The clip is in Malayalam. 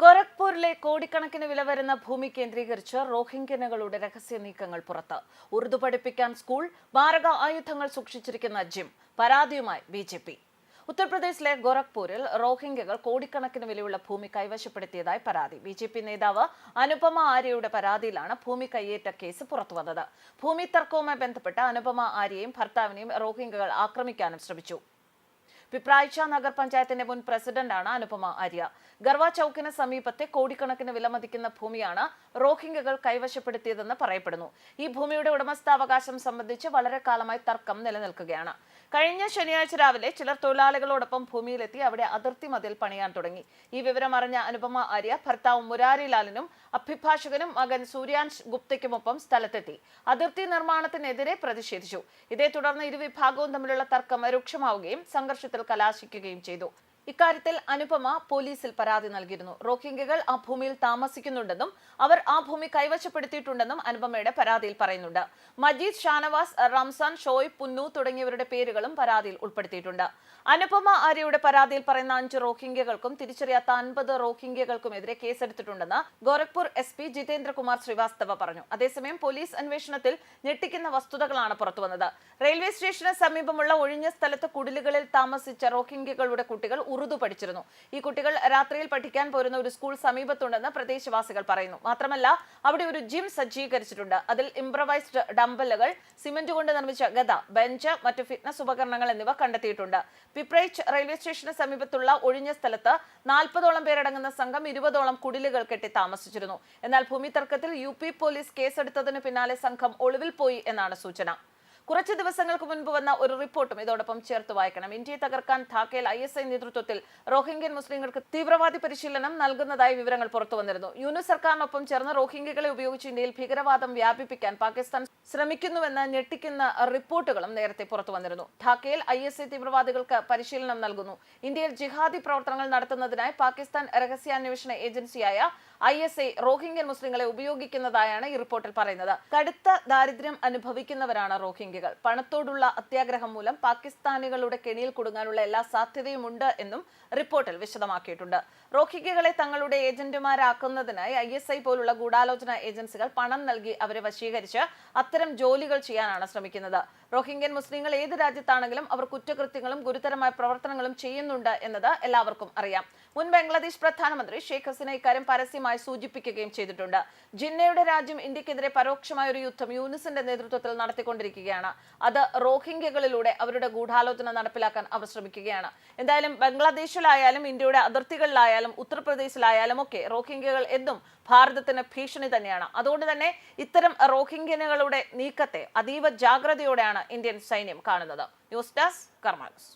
ഗോരഖ്പൂരിലെ കോടിക്കണക്കിന് വില വരുന്ന ഭൂമി കേന്ദ്രീകരിച്ച് റോഹിംഗ്യനുകളുടെ രഹസ്യ നീക്കങ്ങൾ പുറത്ത്. ഉറുദു പഠിപ്പിക്കാൻ സ്കൂൾ മാരക ആയുധങ്ങൾ സൂക്ഷിച്ചിരിക്കുന്ന ജിം പരാതിയുമായി ബി ജെ പി. ഉത്തർപ്രദേശിലെ ഗോരഖ്പൂരിൽ റോഹിംഗ്യകൾ കോടിക്കണക്കിന് വിലയുള്ള ഭൂമി കൈവശപ്പെടുത്തിയതായി പരാതി. ബി ജെ പി നേതാവ് അനുപമ ആര്യയുടെ പരാതിയിലാണ് ഭൂമി കയ്യേറ്റ കേസ് പുറത്തുവന്നത് ഭൂമി തർക്കവുമായി ബന്ധപ്പെട്ട് അനുപമ ആര്യയും ഭർത്താവിനെയും റോഹിംഗ്യകൾ ആക്രമിക്കാനും ശ്രമിച്ചു. പിപ്രാഴ്ച നഗർപഞ്ചായത്തിന്റെ മുൻ പ്രസിഡന്റാണ് അനുപമ ആര്യ ഗർവ ചൌക്കിന് സമീപത്തെ കോടിക്കണക്കിന് വിലമതിക്കുന്ന ഭൂമിയാണ് റോഹിംഗ്യകൾ കൈവശപ്പെടുത്തിയതെന്ന് പറയപ്പെടുന്നു. ഈ ഭൂമിയുടെ ഉടമസ്ഥാവകാശം സംബന്ധിച്ച് വളരെ കാലമായി തർക്കം നിലനിൽക്കുകയാണ്. കഴിഞ്ഞ ശനിയാഴ്ച രാവിലെ ചിലർ തൊഴിലാളികളോടൊപ്പം ഭൂമിയിലെത്തി അവിടെ അതിർത്തി മതിൽ പണിയാൻ തുടങ്ങി. ഈ വിവരം അറിഞ്ഞ അനുപമ ആര്യ ഭർത്താവ് മുരാരിലാലിനും അഭിഭാഷകനും മകൻ സൂര്യാൻഷ് ഗുപ്തയ്ക്കുമൊപ്പം സ്ഥലത്തെത്തി. അതിർത്തി നിർമ്മാണത്തിനെതിരെ പ്രതിഷേധിച്ചു. ഇതേ തുടർന്ന് ഇരുവിഭാഗവും തമ്മിലുള്ള തർക്കം രൂക്ഷമാവുകയും സംഘർഷത്തിൽ കലാശിക്കുകയും ചെയ്തു ഇക്കാര്യത്തിൽ അനുപമ പോലീസിൽ പരാതി നൽകിയിരുന്നു. റോഹിംഗ്യകൾ ആ ഭൂമിയിൽ താമസിക്കുന്നുണ്ടെന്നും അവർ ആ ഭൂമി കൈവശപ്പെടുത്തിയിട്ടുണ്ടെന്നും അനുപമയുടെ പരാതിയിൽ പറയുന്നുണ്ട്. മജീദ് ഷാനവാസ് റംസാൻ ഷോയ് പുന്നു തുടങ്ങിയവരുടെ പേരുകളും പരാതിയിൽ ഉൾപ്പെടുത്തിയിട്ടുണ്ട്. അനുപമ ആര്യയുടെ പരാതിയിൽ പറയുന്ന അഞ്ച് റോഹിംഗ്യകൾക്കും തിരിച്ചറിയാത്ത അൻപത് റോഹിംഗ്യകൾക്കുമെതിരെ കേസെടുത്തിട്ടുണ്ടെന്ന് ഗോരഖ്പൂർ എസ് പി ജിതേന്ദ്രകുമാർ ശ്രീവാസ്തവ പറഞ്ഞു. അതേസമയം പോലീസ് അന്വേഷണത്തിൽ ഞെട്ടിക്കുന്ന വസ്തുതകളാണ് പുറത്തുവന്നത്. റെയിൽവേ സ്റ്റേഷന് സമീപമുള്ള ഒഴിഞ്ഞ സ്ഥലത്ത് കുടിലുകളിൽ താമസിച്ച റോഹിംഗ്യകളുടെ കുട്ടികൾ ഉറുദു പഠിച്ചിരുന്നു. ഈ കുട്ടികൾ രാത്രിയിൽ പഠിക്കാൻ പോരുന്ന ഒരു സ്കൂൾ സമീപത്തുണ്ടെന്ന് പ്രദേശവാസികൾ പറയുന്നു. മാത്രമല്ല അവിടെ ഒരു ജിം സജ്ജീകരിച്ചിട്ടുണ്ട്. അതിൽ ഇംപ്രവൈസ്ഡ് ഡംബലുകൾ സിമന്റ് കൊണ്ട് നിർമ്മിച്ച ഗത ബെഞ്ച് മറ്റു ഫിറ്റ്നസ് ഉപകരണങ്ങൾ എന്നിവ കണ്ടെത്തിയിട്ടുണ്ട്. പിപ്രൈച്ച് റെയിൽവേ സ്റ്റേഷന് സമീപത്തുള്ള ഒഴിഞ്ഞ സ്ഥലത്ത് നാൽപ്പതോളം പേരടങ്ങുന്ന സംഘം ഇരുപതോളം കുടിലുകൾ കെട്ടി താമസിച്ചിരുന്നു. എന്നാൽ ഭൂമി തർക്കത്തിൽ യു പോലീസ് കേസെടുത്തതിന് പിന്നാലെ സംഘം ഒളിവിൽ പോയി എന്നാണ് സൂചന. കുറച്ച് ദിവസങ്ങൾക്ക് മുൻപ് വന്ന ഒരു റിപ്പോർട്ടും ഇതോടൊപ്പം ചേർത്ത് വായിക്കണം. ഇന്ത്യയെ തകർക്കാൻ ധാക്കയിൽ ഐ എസ് ഐ നേതൃത്വത്തിൽ റോഹിംഗ്യൻ മുസ്ലിങ്ങൾക്ക് തീവ്രവാദി പരിശീലനം നൽകുന്നതായി വിവരങ്ങൾ പുറത്തു വന്നിരുന്നു. യൂനിസ് സർക്കാരിനൊപ്പം ചേർന്ന് റോഹിംഗ്യകളെ ഉപയോഗിച്ച് ഇന്ത്യയിൽ ഭീകരവാദം വ്യാപിപ്പിക്കാൻ പാകിസ്ഥാൻ ശ്രമിക്കുന്നുവെന്ന് ഞെട്ടിക്കുന്ന റിപ്പോർട്ടുകളും നേരത്തെ പുറത്തു വന്നിരുന്നു. ധാക്കയിൽ ഐ എസ് ഐ തീവ്രവാദികൾക്ക് പരിശീലനം നൽകുന്നു. ഇന്ത്യയിൽ ജിഹാദി പ്രവർത്തനങ്ങൾ നടത്തുന്നതിനായി പാകിസ്ഥാൻ രഹസ്യാന്വേഷണ ഏജൻസിയായ ഐ എസ് ഐ റോഹിംഗ്യൻ മുസ്ലിങ്ങളെ ഉപയോഗിക്കുന്നതായാണ് ഈ റിപ്പോർട്ടിൽ പറയുന്നത്. കടുത്ത ദാരിദ്ര്യം അനുഭവിക്കുന്നവരാണ് റോഹിംഗ്യകൾ. പണത്തോടുള്ള അത്യാഗ്രഹം മൂലം പാകിസ്ഥാനികളുടെ കെണിയിൽ കുടുങ്ങാനുള്ള എല്ലാ സാധ്യതയുമുണ്ട് എന്നും റിപ്പോർട്ടിൽ വിശദമാക്കിയിട്ടുണ്ട്. റോഹിംഗ്യകളെ തങ്ങളുടെ ഏജന്റുമാരാക്കുന്നതിനായി ഐ എസ് ഐ പോലുള്ള ഗൂഢാലോചന ഏജൻസികൾ പണം നൽകി അവരെ വശീകരിച്ച് അത്തരം ജോലികൾ ചെയ്യാനാണ് ശ്രമിക്കുന്നത്. റോഹിംഗ്യൻ മുസ്ലിങ്ങൾ ഏത് രാജ്യത്താണെങ്കിലും അവർ കുറ്റകൃത്യങ്ങളും ഗുരുതരമായ പ്രവർത്തനങ്ങളും ചെയ്യുന്നുണ്ട് എന്നത് എല്ലാവർക്കും അറിയാം. മുൻ ബംഗ്ലാദേശ് പ്രധാനമന്ത്രി ഷെയ്ഖ് ഹസീന ഇക്കാര്യം പരസ്യമായി സൂചിപ്പിക്കുകയും ചെയ്തിട്ടുണ്ട്. ജിന്നയുടെ രാജ്യം ഇന്ത്യക്കെതിരെ പരോക്ഷമായ ഒരു യുദ്ധം യൂനിസിന്റെ നേതൃത്വത്തിൽ നടത്തിക്കൊണ്ടിരിക്കുകയാണ്. അത് റോഹിംഗ്യകളിലൂടെ അവരുടെ ഗൂഢാലോചന നടപ്പിലാക്കാൻ അവർ ശ്രമിക്കുകയാണ്. എന്തായാലും ബംഗ്ലാദേശിലായാലും ഇന്ത്യയുടെ അതിർത്തികളിലായാലും ഉത്തർപ്രദേശിലായാലും ഒക്കെ റോഹിംഗ്യകൾ എന്നും ഭാരതത്തിന് ഭീഷണി തന്നെയാണ്. അതുകൊണ്ട് തന്നെ ഇത്തരം റോഹിംഗ്യനുകളുടെ നീക്കത്തെ അതീവ ജാഗ്രതയോടെയാണ് ഇന്ത്യൻ സൈന്യം കാണുന്നത്. News desk കർമാനസ്.